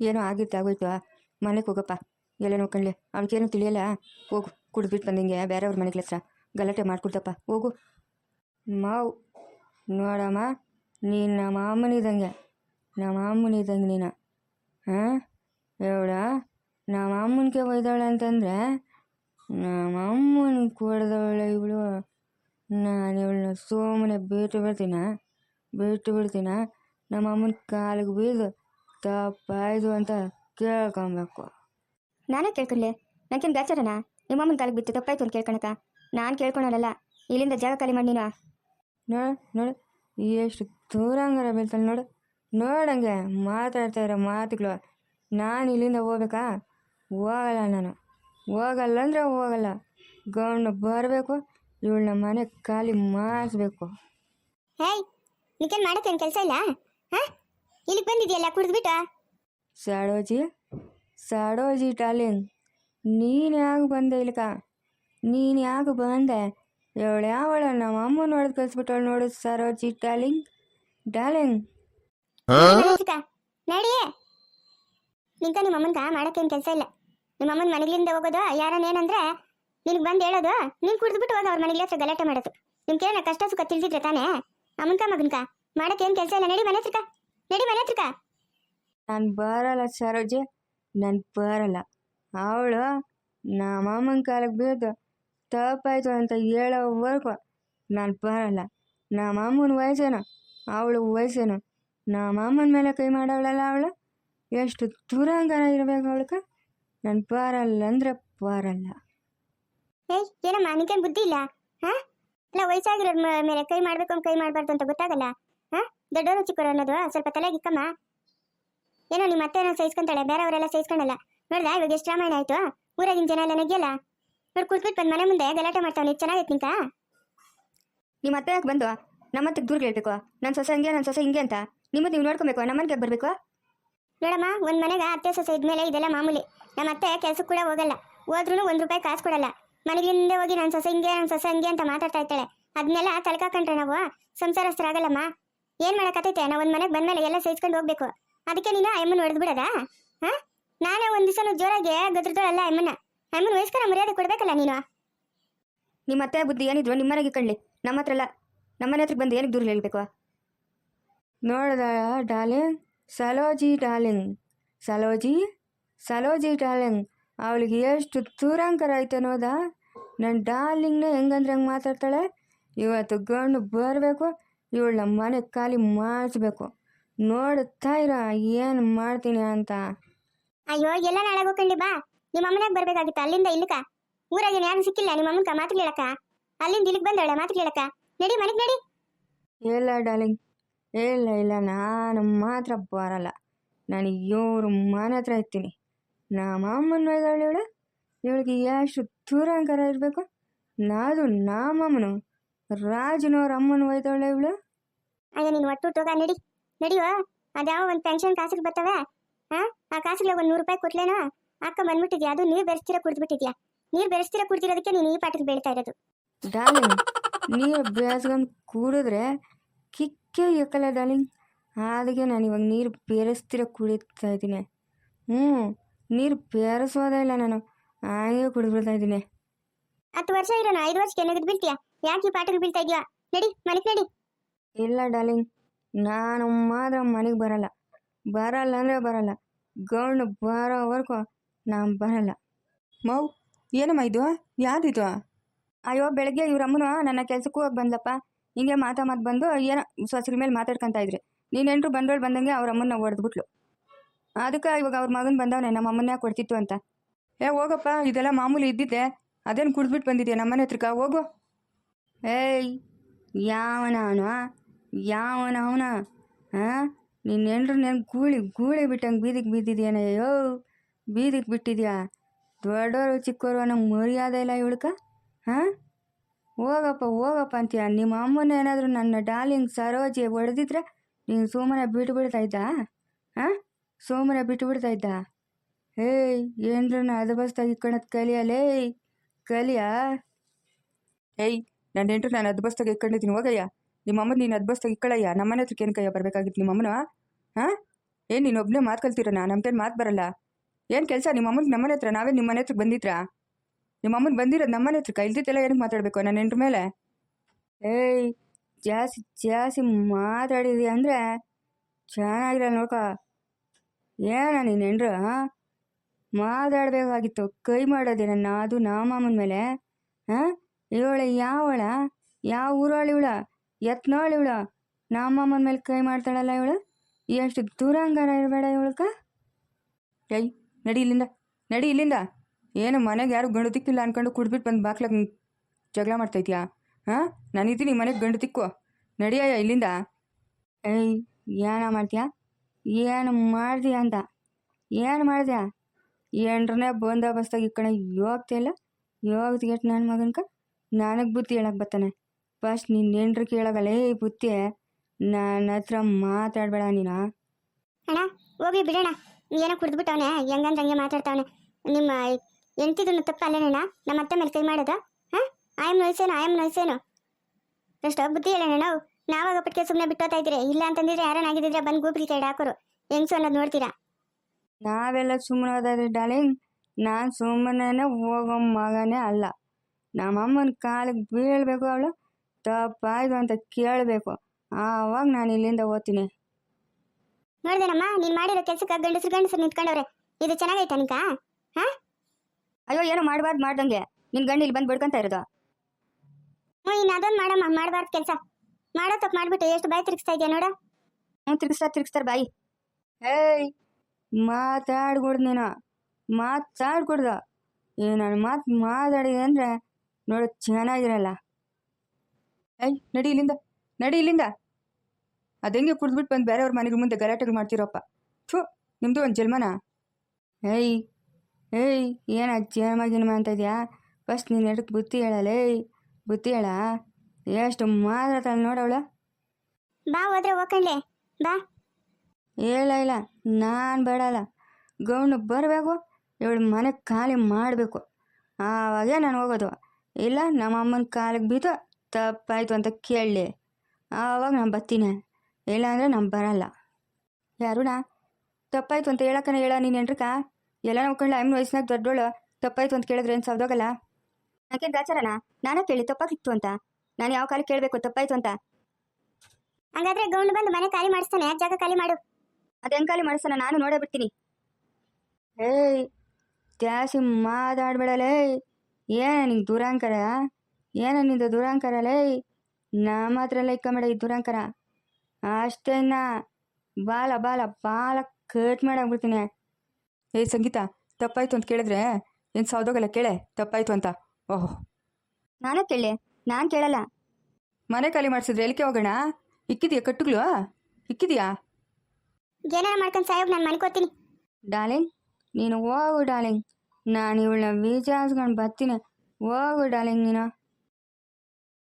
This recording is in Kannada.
ಏನೋ ಆಗಿತ್ತು, ಆಗೋಯ್ತು. ಮನೆಗೆ ಹೋಗಪ್ಪ. ಎಲ್ಲ ನೋಡ್ಕೊಂಡ್ಲೆ. ಅವನಿಗೇನು ತಿಳಿಯಲ್ಲ. ಹೋಗು. ಕುಡಿದ್ಬಿಟ್ಟು ಬಂದಿಂಗೆ. ಬೇರೆಯವ್ರ ಮನೆಗೆ ಹತ್ರ. ಗಲಾಟೆ ಮಾಡ್ಕೊಡ್ತಪ್ಪ. ಹೋಗು. ಮಾವು. ನೋಡಮ್ಮ. ನೀನು ನಮ್ಮ ಅಮ್ಮನಿದ್ದಂಗೆ ನಮ್ಮ ಅಮ್ಮನಿದ್ದಂಗೆ ನೀನು. ಹಾಂ? ಹೇಳ. ನಮ್ಮ ಅಮ್ಮನಿಗೆ ಒಯ್ದಾಳೆ ಅಂತಂದರೆ, ನಮ್ಮ ಅಮ್ಮನ ಕೊಡ್ದವಳೆ ಇವಳು. ನಾನು ಇವಳನ್ನ ಸೋಮನೆ ಬಿಟ್ಟು ಬಿಡ್ತೀನ? ಬಿಟ್ಟು ಬಿಡ್ತೀನ? ನಮ್ಮ ಅಮ್ಮನ ಕಾಲಿಗೆ ಬೀದು ತಪ್ಪಾಯ್ತು ಅಂತ ಕೇಳ್ಕೊಬೇಕು. ನಾನೇ ಕೇಳ್ಕೊಳ್ಳಿ ನನಗೇನು ಬೇಚಾರನ ನಿಮ್ಮಮ್ಮನ ಕಾಲಿಗೆ ಬಿತ್ತು ತಪ್ಪಾಯ್ತು ಅಂತ ಕೇಳ್ಕೊಳಕ. ನಾನು ಕೇಳ್ಕೊಳಲ್ಲ ಇಲ್ಲಿಂದ ಜಾಗ ಖಾಲಿ ಮಾಡಿ ನೀನು. ನೋಡು ನೋಡು. ಎಷ್ಟು ದೂರ ಹಂಗಾರ ಬೀಳ್ತಾಳೆ ನೋಡು ನೋಡಂಗೆ ಮಾತಾಡ್ತಾ ಇರೋ ಮಾತುಗಳು. ನಾನು ಇಲ್ಲಿಂದ ಹೋಗ್ಬೇಕಾ? ಹೋಗಲ್ಲ ನಾನು. ಹೋಗಲ್ಲ ಅಂದರೆ ಹೋಗಲ್ಲ. ಗೌಂಡು ಬರಬೇಕು ಇವಳನ್ನ ಮನೆ ಖಾಲಿ ಮಾಡಿಸ್ಬೇಕು. ಹೇಯ್ ನಿಕೇನು ಮಾಡೋಕ್ಕೇನು ಕೆಲಸ ಇಲ್ಲ? ಹಾಂ? ಇಲ್ಲಿಗೆ ಬಂದಿದೆಯಲ್ಲ ಕುಡಿದ್ಬಿಟ್ಟು? ಸಾಡೋಜಿ ಸಾಡೋಜಿ ಟಾಲಿಂಗ್ ನೀನು ಯಾಕೆ ಬಂದೆ ಇಲ್ಕ ನೀನು ಯಾಕೆ ಬಂದೆ? ಇವಳು ಯಾವಳ? ನಮ್ಮ ಅಮ್ಮ ನೋಡೋದು ಕಳಿಸ್ಬಿಟ್ಟವಳು ನೋಡು ಸರೋಜಿ ಟಾಲಿಂಗ್ ಡಾಲಿಂಗ್ ನಡಿಯೇ. ನಿಂತ ನಿಮ್ಮ ಅಮ್ಮನ್ಗ ಮಾಡಕ್ಕೇನು ಕೆಲಸ ಇಲ್ಲ. ನಿಮ್ಮ ಅಮ್ಮನ ಮನೆಗಳಿಂದ ಹೋಗೋದು ಯಾರನ್ನೇನಂದ್ರೆ ನಿನಗೆ ಬಂದು ಹೇಳೋದು ನೀನು ಕುಡಿದ್ಬಿಟ್ಟು ಹೋಗಿ ಅವ್ರ ಮನೆಗೆ ಹತ್ರ ಗಲಾಟೆ ಮಾಡೋದು. ನಿಮ್ಗೇನ ಕಷ್ಟ ಸುಖ ತಿಳಿದಿದ್ರೆ ತಾನೇ? ಅಮ್ಮನ್ಕ ಮಗನ್ಕ ಮಾಡಕ್ಕೇನು ಕೆಲಸ ಇಲ್ಲ ನಡಿ ಮನೆ ಹತ್ರಕ ನಡಿ ಮನೆ ಹತ್ರಕ ನಾನು ಬರಲ್ಲ ಸರೋಜಿ. ನಾನು ಬರಲ್ಲ. ಅವಳು ನಮ್ಮ ಅಮ್ಮನ ಕಾಲಕ್ಕೆ ಬೀಳ್ದು ತಪ್ಪಾಯ್ತು ಅಂತ ಹೇಳೋವರೆಗೂ ನಾನು ಬರಲ್ಲ. ನಮ್ಮ ಅಮ್ಮನ ವಯಸ್ಸೇನು? ಅವಳು ವಯಸ್ಸೇನು? ನಮ್ಮ ಅಮ್ಮನ ಮೇಲೆ ಕೈ ಮಾಡವಳಲ್ಲ ಅವಳು? ಎಷ್ಟು ದುರಂಗಾರ ಇರಬೇಕು ಅವಳಕ್ಕೆ ನಾನು ಬರಲ್ಲ ಅಂದರೆ ಬರಲ್ಲ. ಏಯ್ ಏನಮ್ಮ ನಿಂಗೇನು ಬುದ್ಧಿ ಇಲ್ಲ? ಹಾ? ಇಲ್ಲ ವಯಸ್ಸಾಗಿರೋ ಮೇಲೆ ಕೈ ಮಾಡ್ಬೇಕು ಅಂತ ಕೈ ಮಾಡಬಾರ್ದು ಅಂತ ಗೊತ್ತಾಗಲ್ಲ? ದೊಡ್ಡವರು ಚಿಕ್ಕವರು ಅನ್ನೋದು ಸ್ವಲ್ಪ ತಲೆಗಿಕ್ಕಮ್ಮ ಏನೋ ನಿಮ್ಮ ಅತ್ತೆ ಏನೋ ಸಹಿಸ್ಕೊಂತಾಳೆ ಬೇರೆಯವರೆಲ್ಲ ಸಹಿಸ್ಕೊಂಡಲ್ಲ. ನೋಡ್ದ ಇವಾಗ ಎಷ್ಟು ರಾಮಾಯಣ ಆಯ್ತು? ಊರಾಗಿನ ಜನ ಎಲ್ಲ ನಗ್ಯಲ್ಲ ನೋಡಿ ಕುತ್ಬಿಟ್ಟು ಬಂದು ಮನೆ ಮುಂದೆ ಗಲಾಟೆ ಮಾಡ್ತಾವ್ ನೀನು ಚೆನ್ನಾಗೈತೆ ನಿಮ್ಮ ಅತ್ತೆ ಯಾಕೆ ಬಂದು ನಮ್ಮ ಹತ್ತಿರ ದೂರ ಹೇಳ್ಬೇಕು ನನ್ನ ಸೊಸೆ ಹಂಗೆ ನನ್ನ ಸೊಸೆ ಹಿಂಗೆ ಅಂತ. ನಿಮ್ಮದು ನೀವು ನೋಡ್ಕೊಬೇಕು ನಮ್ಮ ಮನೆಗೆ ಬರಬೇಕು? ನೋಡಮ್ಮ ಒಂದ್ ಮನೆಗೆ ಅತ್ತೆ ಸೊಸೆ ಇದ್ಮೇಲೆ ಇದೆಲ್ಲ ಮಾಮೂಲಿ. ನಮ್ಮ ಅತ್ತೆ ಕೆಲಸಕ್ಕೆ ಕೂಡ ಹೋಗಲ್ಲ. ಹೋದ್ರೂ ಒಂದ್ ರೂಪಾಯಿ ಕಾಸು ಕೊಡಲ್ಲ. ಮನೆಗಿಂದ ಹೋಗಿ ನನ್ನ ಸೊಸೆ ಹಿಂಗೆ ನನ್ನ ಸೊಸೆ ಹಂಗೆ ಅಂತ ಮಾತಾಡ್ತಾ ಇರ್ತಾಳೆ. ಅದನ್ನೆಲ್ಲ ತಲೆಕಾಕೊಂಡ್ರೆ ನಾವು ಸಂಸಾರಸ್ಥರಾಗಲ್ಲಮ್ಮ. ಏನ್ ಮಾಡಕತ್ತೈತೆ? ನಾ ಒಂದ್ ಮನೆಗೆ ಬಂದ್ಮೇಲೆ ಎಲ್ಲ ಸಹಿಸ್ಕೊಂಡು ಹೋಗ್ಬೇಕು. ಅದಕ್ಕೆ ನೀನು ಅಮ್ಮನ ಹೊಡೆದು ಬಿಡದ? ಹಾ? ನಾನೇ ಒಂದ್ ದಿವಸ ಜೋರಾಗಿ ಗದ್ರದೋಳಲ್ಲ ಅಮ್ಮನ ಅಮ್ಮನ ವಯಸ್ಕರ ಮರ್ಯಾದೆ ಕೊಡ್ಬೇಕಲ್ಲ ನೀನು? ನಿಮ್ಮ ಅತ್ತೆ ಬುದ್ಧಿ ಏನಿದ್ರು ನಿಮ್ಮ ಮನೆಗೆ ಕಳ್ಳಿ. ನಮ್ಮ ಹತ್ರ ಅಲ್ಲ. ನಮ್ಮ ಮನೆ ಹತ್ರಕ್ಕೆ ಬಂದು ಏನಕ್ಕೆ ದೂರ ಹೇಳ್ಬೇಕು? ನೋಡ್ದ ಡಾರ್ಲಿಂಗ್? ಸಲೋಜಿ ಡಾರ್ಲಿಂಗ್. ಸಲೋಜಿ? ಸಲೋಜಿ ಡಾರ್ಲಿಂಗ್. ಅವಳಿಗೆ ಎಷ್ಟು ದೂರಾಂಕರ ಐತೆ ಅನ್ನೋದ? ನನ್ನ ಡಾರ್ಲಿಂಗ್ನ ಹೆಂಗಂದ್ರೆ ಹಂಗೆ ಮಾತಾಡ್ತಾಳೆ? ಇವತ್ತು ಗಂಡು ಬರಬೇಕು. ಇವಳು ನಮ್ಮ ಮನೆ ಖಾಲಿ ಮಾಡಿಸ್ಬೇಕು. ನೋಡುತ್ತಾ ಇರ ಏನು ಮಾಡ್ತೀನಿ ಅಂತ. ಅಯ್ಯೋ ಎಲ್ಲ ನಾಳೆ ಹೋಗ್ಕೊಂಡಿ ಬಾ. ನಿಮ್ಮ ಅಮ್ಮನಾಗ ಬರ್ಬೇಕಾಗಿತ್ತು ಅಲ್ಲಿಂದ ಇಲ್ಲಕ? ಊರಾಗ ಯಾರು ಸಿಕ್ಕಿಲ್ಲ ನಿಮ್ಮ ಅಮ್ಮನ ಮಾತು ಕೇಳಕ ಅಲ್ಲಿಂದ ಇಲ್ಲಿಗೆ ಬಂದವಳೆ ಮಾತು ಕೇಳಕ ನಡಿ ಮನೆಗೆ ನಡಿ. ಇಲ್ಲ ಡಾರ್ಲಿಂಗ್ ಇಲ್ಲ ಇಲ್ಲ ನಾನು ಮಾತ್ರ ಬರಲ್ಲ. ನಾನು ಇವ್ರ ಮನೆ ಹತ್ರ ಇರ್ತೀನಿ. ನಮ್ಮ ಅಮ್ಮನ ಇದ್ದಾಳೆ ಇವಳು? ಇವಳಿಗೆ ಎಷ್ಟು ದೂರಾಂಕರ ಇರಬೇಕು? ನಾದು ನಮ್ಮಮ್ಮನು ರಾಜನವ್ರ ಅಮ್ಮನ ಒಯ್ದವಳೆ ಇವಳು? ಅಯ್ಯೋ ನೀನು ಒಟ್ಟು ಹೋಗ ನಡಿ ನಡಿಯೋ? ಅದ್ಯಾವ ಒಂದು ಪೆನ್ಷನ್ ಕಾಸಿಗೆ ಬರ್ತವೆ ಹಾ? ಆ ಕಾಸಿಗೆ ಒಂದು ನೂರು ರೂಪಾಯಿ ಕೊಟ್ಲೇನೋ? ಅಕ್ಕ ಬಂದ್ಬಿಟ್ಟಿದ್ಯಾ? ಅದು ನೀರು ಬೆರೆಸ್ತೀರ ಕುಡಿದ್ಬಿಟ್ಟಿದ್ಯಾ? ನೀರು ಬೆರೆಸ್ತೀರ ಕುಡ್ದಿರೋದಕ್ಕೆ ನೀನು ಈ ಪಾಠಕ್ಕೆ ಬೆಳಿತಾ ಇರೋದು. ಡಾರ್ಲಿಂಗ್ ನೀರು ಬೇಸ್ಕೊಂಡು ಕೂಡಿದ್ರೆ ಕಿಕ್ಕೇ ಎಕ್ಕಲ್ಲ ಡಾರ್ಲಿಂಗ್ ಅದಕ್ಕೆ ನಾನು ಇವಾಗ ನೀರು ಬೇರೆಸ್ತಿರ ಕುಡಿತಾ ಇದ್ದೀನಿ. ಹ್ಞೂ ನೀರು ಬೇರೆಸೋದೇ ಇಲ್ಲ ನಾನು. ಹಾಗೆ ಕುಡಿದ್ಬಿಡ್ತಾ ಇದ್ದೀನಿ. ಹತ್ತು ವರ್ಷ ಇರೋಣ? ಐದು ವರ್ಷಕ್ಕೆ ನೆಗೆದು ಬೀಳ್ತೀಯಾ? ಯಾಕೆ ಪಾಠಕ್ಕೆ ಬೀಳ್ತಾ ಇದೀಯಾ? ನಡಿ, ಮನೆಗೆ ನಡಿ. ಇಲ್ಲ ಡಾರ್ಲಿಂಗ್, ನಾನು ಮಾತ್ರ ಮನೆಗೆ ಬರಲ್ಲ. ಬರಲ್ಲ ಅಂದರೆ ಬರಲ್ಲ. ಗೌಂಡ್ ಬರೋವರೆಗೂ ನಾನು ಬರಲ್ಲ. ಮೌ, ಏನಮ್ಮ ಇದು? ಯಾವ್ದಿದು? ಅಯ್ಯೋ, ಬೆಳಗ್ಗೆ ಇವ್ರ ಅಮ್ಮನ ನನ್ನ ಕೆಲ್ಸಕ್ಕೂ ಹೋಗಿ ಬಂದ್ಲಪ್ಪ. ಹಿಂಗೆ ಮಾತಾ ಮಾತು ಬಂದು ಏನೋ ಸೊಸರ ಮೇಲೆ ಮಾತಾಡ್ಕೊಂತ ಇದ್ರಿ. ನೀನೆಂಟ್ರು ಬಂದೋಳು ಬಂದಂಗೆ ಅವ್ರ ಅಮ್ಮನ್ನ ಹೊಡೆದ್ಬಿಟ್ಲು. ಅದಕ್ಕೆ ಇವಾಗ ಅವ್ರ ಮಗನ ಬಂದವನೇ ನಮ್ಮ ಅಮ್ಮನ್ನ ಕೊಡ್ತಿತ್ತು ಅಂತ. ಏ, ಹೋಗಪ್ಪ, ಇದೆಲ್ಲ ಮಾಮೂಲಿ ಇದ್ದಿದ್ದೆ. ಅದೇನು ಕುಡ್ದ್ಬಿಟ್ಟು ಬಂದಿದ್ಯಾ ನಮ್ಮನೆ ಹತ್ರಕ್ಕ? ಹೋಗು. ಏಯ್, ಯಾವನ ಅವನು ಯಾವನ ಅವನ? ಹಾಂ ನಿನ್ನ ಹೆಂಡ್ರು ನೆನ್ ಗೂಳಿ ಗೂಳಿ ಬಿಟ್ಟಂಗೆ ಬೀದಿಗೆ ಬಿದ್ದಿದ್ಯಾನಯ್ಯೋ ಬೀದಿಗೆ ಬಿಟ್ಟಿದ್ಯಾ? ದೊಡ್ಡವರು ಚಿಕ್ಕವರು ಅನ್ನೋ ಮರ್ಯಾದೆ ಇಲ್ಲ ಇವಳಕ ಹಾಂ ಹೋಗಪ್ಪ ಹೋಗಪ್ಪ ಅಂತೀಯ? ನಿಮ್ಮ ಅಮ್ಮನ ಏನಾದರೂ ನನ್ನ ಡಾರ್ಲಿಂಗ್ ಸರೋಜಿ ಹೊಡೆದಿದ್ರೆ ನೀನು ಸುಮ್ಮನೆ ಬಿಟ್ಟು ಬಿಡ್ತಾ ಇದ್ದ ಹಾಂ ಸುಮ್ಮನೆ ಬಿಟ್ಟು ಬಿಡ್ತಾ ಇದ್ದ? ಏಯ್, ಏನ್ರನ್ನ ಅದಬಸ್ತಾಗಿ ಕಣದ್ ಕಲಿಯಲೇ? ಕಲಿಯಾ? ಏಯ್ ನನ್ನ ಹೆಂಡ್ರು ನಾನು ಅದ್ಬಸ್ತಾಗ ಇಟ್ಕೊಂಡಿದ್ದೀನಿ ಹೋಗಯ್ಯ. ನಿಮ್ಮ ಅಮ್ಮನ ನೀನು ಅದ್ಬಸ್ತಾಗ ಇಕ್ಕಳಯ್ಯ. ನಮ್ಮನೆ ಹತ್ರಕ್ಕೆ ಏನು ಕೈಯ ಬರಬೇಕಾಗಿತ್ತು ನಿಮ್ಮ ಅಮ್ಮನ? ಹಾಂ? ಏನು ನೀನು ಒಬ್ಬನೇ ಮಾತು ನಮ್ಮ ನಮ್ಗೇನು ಮಾತು ಬರಲ್ಲ. ಏನು ಕೆಲಸ? ನಿಮ್ಮ ಅಮ್ಮನ ನಮ್ಮನೆ ಹತ್ರ, ನಾವೇ ನಿಮ್ಮ ಮನೆ ಹತ್ರಕ್ಕೆ ಬಂದಿದ್ರಾ? ನಿಮ್ಮ ಅಮ್ಮನ ಬಂದಿರೋದು ನಮ್ಮನೆ ಹತ್ರಕ್ಕೆ? ಇಲ್ದಿದ್ದೆಲ್ಲ ಏನಕ್ಕೆ ಮಾತಾಡಬೇಕು ನನ್ನ ಹೆಂಡ್ರ ಮೇಲೆ? ಏಯ್, ಜಾಸ್ತಿ ಜಾಸ್ತಿ ಮಾತಾಡಿದಿ ಅಂದರೆ ಚೆನ್ನಾಗಿರಲ್ಲ ನೋಡ್ಕೊ. ಏನ ನೀನು ಹೆಂಡ್ರು, ಹಾಂ? ಮಾತಾಡಬೇಕಾಗಿತ್ತು. ಕೈ ಮಾಡೋದೇನ ಅದು ಅಮ್ಮನ ಮೇಲೆ, ಹಾಂ? ಇವಳ ಯಾವಳ? ಯಾವ ಊರವಳು ಇವಳ? ಎತ್ನೋಳ ಇವಳ? ನಮ್ಮಮ್ಮನ ಮೇಲೆ ಕೈ ಮಾಡ್ತಾಳಲ್ಲ ಇವಳು? ಎಷ್ಟು ದೂರ ಹಂಗಾರ ಇರಬೇಡ ಇವಳಕ ಏಯ್ ನಡಿ ಇಲ್ಲಿಂದ ನಡಿ ಇಲ್ಲಿಂದ. ಏನು ಮನೆಗೆ ಯಾರು ಗಂಡು ತಿಕ್ಕಿಲ್ಲ ಅನ್ಕೊಂಡು ಕುಡ್ಬಿಟ್ಟು ಬಂದು ಬಾಕ್ಲಾಗ ಜಗಳ ಮಾಡ್ತಾಯಿದ್ಯಾ ಹಾಂ? ನಾನಿದ್ದೀನಿ ಮನೆಗೆ ಗಂಡು ತಿಕ್ಕು ನಡಿಯಯ್ಯ ಇಲ್ಲಿಂದ. ಏಯ್ ಏನ ಮಾಡ್ತೀಯಾ? ಏನು ಮಾಡ್ತೀಯ ಅಂತ? ಏನು ಮಾಡ್ದ್ಯಾ? ಎಂಡ್ರನೇ ಬಂದೋಬಸ್ತಾಗಿ ಇಕ್ಕಣ ಯೋಗ್ತಿಲ್ಲ ಯೋಗ್ತಿಗೆಟ್ ನನ್ನ ಮಗನ್ಕ? ನನಗೆ ಬುತ್ತಿ ಹೇಳಕ್ಕೆ ಬರ್ತಾನೆ ಫಸ್ಟ್ ನಿನ್ನ ಕೇಳಗಳೇ ಕೇಳಾಗಲೇ ಬುದ್ಧಿ ನನ್ನ ಹತ್ರ ಮಾತಾಡಬೇಡ ನೀನು? ಅಣ್ಣ ಹೋಗ್ಲಿ ಬಿಡೋಣ. ಏನೋ ಕುಡಿದ್ಬಿಟ್ಟವನೆ ಹೆಂಗಂದ್ರೆ ಹಂಗೆ ಮಾತಾಡ್ತಾವನೆ. ನಿಮ್ಮ ಎಂಟಿದನ್ನು ತಪ್ಪಲ್ಲೇನಣ್ಣ ನಮ್ಮ ಅತ್ತೆ ಮೇಲೆ ಕೈ ಮಾಡೋದ ಹಾಂ? ಆಯಮ್ ನೋಯ್ಸೇನು ಆಯಮ್ ನೋಯ್ಸೇನು ಎಷ್ಟು ಬುದ್ಧಿ ಹೇಳೋಣ ನಾವು? ನಾವಾಗ ಪಟ್ಟಿಗೆ ಸುಮ್ಮನೆ ಬಿಟ್ಟೋತಾ ಇದ್ರೆ ಇಲ್ಲ ಅಂತಂದಿದ್ರೆ ಯಾರನ್ನ ಆಗಿದ್ರೆ ಬಂದು ಗೂಬ್ರಿ ಸೈಡ್ ಹಾಕೋರು ಹೆಂಗ್ಸು ಅನ್ನೋದು ನೋಡ್ತೀರಾ? ನಾವೆಲ್ಲ ಸುಮ್ಮನೆ ಹೋದಾದ್ರೆ ಡಾರ್ಲಿಂಗ್ ನಾನು ಸುಮ್ಮನೆ ಹೋಗೋ ಮಗನೇ ಅಲ್ಲ. ನಮ್ಮಮ್ಮನ ಕಾಲಿಗೆ ಬೀಳಬೇಕು ಅವಳು. ತಪ್ಪಾಯ್ತು ಅಂತ ಕೇಳಬೇಕು. ಆವಾಗ ನಾನು ಇಲ್ಲಿಂದ ಓದ್ತೀನಿ. ನೋಡ್ದೇನಮ್ಮ ನೀನು ಮಾಡಿರೋ ಕೆಲಸಕ್ಕೆ ಗಂಡಸ್ರು ಗಂಡಸ್ರು ನಿಂತ್ಕೊಂಡವ್ರೆ. ಇದು ಚೆನ್ನಾಗೈತೆ ಅನಿಕ ಹಾಂ? ಅಯ್ಯೋ ಏನೋ ಮಾಡಬಾರ್ದು ಮಾಡ್ದಂಗೆ. ನಿನ್ ಗಂಡ ಇಲ್ಲಿ ಬಂದು ಬಿಡ್ಕೊಂತ ಇರೋದು. ಹ್ಞೂ ಇನ್ನು ಅದೊಂದು ಮಾಡಮ್ಮ ಮಾಡಬಾರ್ದು ಕೆಲಸ. ಮಾಡೋ ತಪ್ಪು ಮಾಡಿಬಿಟ್ಟು ಎಷ್ಟು ಬಾಯಿ ತಿರುಗಿಸ್ತಾ ಇದೆಯಾ ನೋಡ. ಹ್ಞೂ ತಿರ್ಗಿಸ್ತಾ ತಿರುಗಿಸ್ತಾರೆ ಬಾಯಿ. ಏಯ್ ಮಾತಾಡ್ಕೊಡ್ದು ನೀನು. ಮಾತಾಡ್ಕೊಡ್ದು. ಏನು ನಾನು ಮಾತು ಮಾತಾಡಿದೆ ಅಂದರೆ ನೋಡು ಚೆನ್ನಾಗಿರಲ್ಲ. ಐ ನಡಿ ಇಲ್ಲಿಂದ ನಡಿ ಇಲ್ಲಿಂದ. ಅದೆಂಗೆ ಕುಡಿದ್ಬಿಟ್ಟು ಬಂದು ಬೇರೆಯವ್ರ ಮನೆಗೆ ಮುಂದೆ ಗಲಾಟೆಗಳು ಮಾಡ್ತಿರೋಪ್ಪ. ಥೂ ನಿಮ್ಮದು ಒಂದು ಜನ್ಮನ? ಏಯ್ ಏಯ್ ಏನ ಜನ್ಮ ಜನ್ಮ ಅಂತ ಇದೆಯಾ? ಫಸ್ಟ್ ನೀನು ಎಡಕ್ಕೆ ಬುತ್ತಿ ಹೇಳಲೇ ಬುತ್ತಿ ಹೇಳ. ಎಷ್ಟು ಮಾತಾಡ್ತಾಳೆ ನೋಡವಳ ಬಾ ಹೋದ್ರೆ ಹೋಗಲೇ ಬಾ. ಹೇಳ ಇಲ್ಲ ನಾನು ಬೇಡಲ್ಲ ಗೌಂಡು ಬರಬೇಕು ಇವಳು ಮನೆ ಖಾಲಿ ಮಾಡಬೇಕು. ಆವಾಗೇ ನಾನು ಹೋಗೋದು. ಇಲ್ಲ ನಮ್ಮ ಅಮ್ಮನ ಕಾಲಿಗೆ ಬಿದ್ದು ತಪ್ಪಾಯಿತು ಅಂತ ಕೇಳಲಿ ಆವಾಗ ನಾನು ಬರ್ತೀನಿ. ಇಲ್ಲ ಅಂದರೆ ನಾನು ಬರಲ್ಲ. ಯಾರುಣ ತಪ್ಪಾಯ್ತು ಅಂತ ಹೇಳಕ್ಕನ ಹೇಳ ನೀನು ಎಂಟ್ರಕ ಎಲ್ಲ ನೋಡ್ಕೊಂಡ್ಲ ಅಮ್ಮನ ವಯಸ್ಸಿನಾಗ ದೊಡ್ಡೋಳು ತಪ್ಪಾಯ್ತು ಅಂತ ಕೇಳಿದ್ರೆ ಏನು ಸೌದೋಗಲ್ಲ? ಯಾಕೆ ಆಚಾರಣ ನಾನೇ ಕೇಳಿ ತಪ್ಪಾಗಿತ್ತು ಅಂತ. ನಾನು ಯಾವ ಕಾಲಕ್ಕೆ ಕೇಳಬೇಕು ತಪ್ಪಾಯ್ತು ಅಂತ. ಹಂಗಾದ್ರೆ ಗೌಂಡ್ ಬಂದು ಮನೆ ಖಾಲಿ ಮಾಡಿಸ್ತಾನೆ ಜಾಗ ಖಾಲಿ ಮಾಡು. ಅದೆಂಗ್ ಖಾಲಿ ಮಾಡಿಸ್ತಾನ? ನಾನು ನೋಡೇ ಬಿಡ್ತೀನಿ. ಏಯ್ ಜಾಸ್ತಿ ಮಾತಾಡ್ಬೇಡಲೇ. ಏನ ನಿಂಗೆ ದುರಾಂಕರ? ಏನ ನಿಂದು ದುರಾಂಕರ ಲೇ? ನಮ್ಮ ಮಾತ್ರ ಎಲ್ಲ ಇಕ್ಕಬೇಡ ಈ ದುರಾಂಕರ. ಅಷ್ಟೇನ ಬಾಲ ಬಾಲ ಬಾಲ ಕಟ್ ಮಾಡಾಕ್ಬಿಡ್ತೀನಿ ಏಯ್ ಸಂಗೀತ ತಪ್ಪಾಯ್ತು ಅಂತ ಕೇಳಿದ್ರೆ ಏನು ಸೌದೋಗಲ್ಲ ಕೇಳೆ ತಪ್ಪಾಯ್ತು ಅಂತ. ಓಹೋ. ನಾನು ಕೇಳಿ ನಾನು ಕೇಳಲ್ಲ. ಮನೆ ಖಾಲಿ ಮಾಡಿಸಿದ್ರೆ ಎಲ್ಲಿಗೆ ಹೋಗೋಣ? ಇಕ್ಕಿದೆಯಾ ಕಟ್ಟುಗಳು? ಇಕ್ಕಿದೆಯಾ? ಏನಾರ ಮಾಡ್ಕೊಂಡು ಸಾಯೋಗ ನಾನು ಮನ್ಕೋತೀನಿ. ಡಾರ್ಲಿಂಗ್ ನೀನು ಹೋಗು ಡಾರ್ಲಿಂಗ್. ನಾನು ಇವಳನ್ನ ವಿಚಾರಿಸ್ಕೊಂಡು ಬರ್ತೀನಿ ಹೋಗು ಡಾರ್ಲಿಂಗ್ ನೀನು